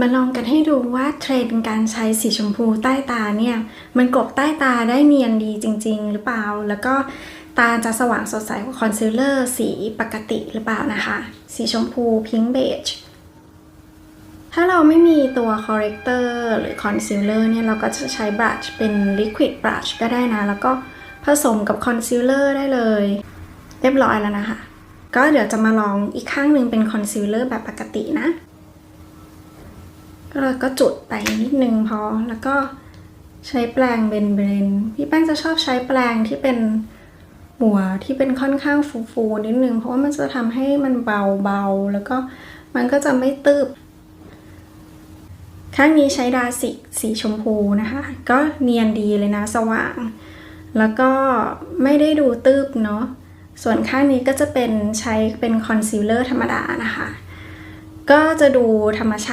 มาลองกันให้ดูว่าเทรนด์การใช้สีชมพูใต้ตาเนี่ย มันกบใต้ตาได้เนียนดีจริง ๆ หรือเปล่า แล้วก็ตาจะสว่างสดใสกว่าคอนซีลเลอร์สีปกติหรือเปล่านะคะ สีชมพูพิงค์เบจถ้าเราไม่มีตัว corrector หรือ concealer เนี่ย เราก็จะใช้บรัชเป็น liquid brush ก็ได้นะ แล้วก็ผสมกับ concealer ได้เลย เรียบร้อยแล้วนะคะ ก็เดี๋ยวจะมาลองอีกข้างหนึ่งเป็น concealer แบบปกตินะ ก็เราก็จุดไปนิดนึงพอ แล้วก็ใช้แปรงเบนเบนพี่แป้งจะชอบใช้แปรงที่เป็นหัวที่เป็นค่อนข้างฟูๆนิดนึง เพราะว่ามันจะทำให้มันเบาๆ แล้วก็มันก็จะไม่ตืบข้างนี้ใช้ดาสิกสีชมพูนะคะ ก็เนียนดีเลยนะสว่าง แล้วก็ไม่ได้ดูตืบเนาะส่วนข้างนี้ก็จะเป็นใช้เป็นคอนซีลเลอร์ธรรมดานะคะ ก็จะดูธรรมชาติ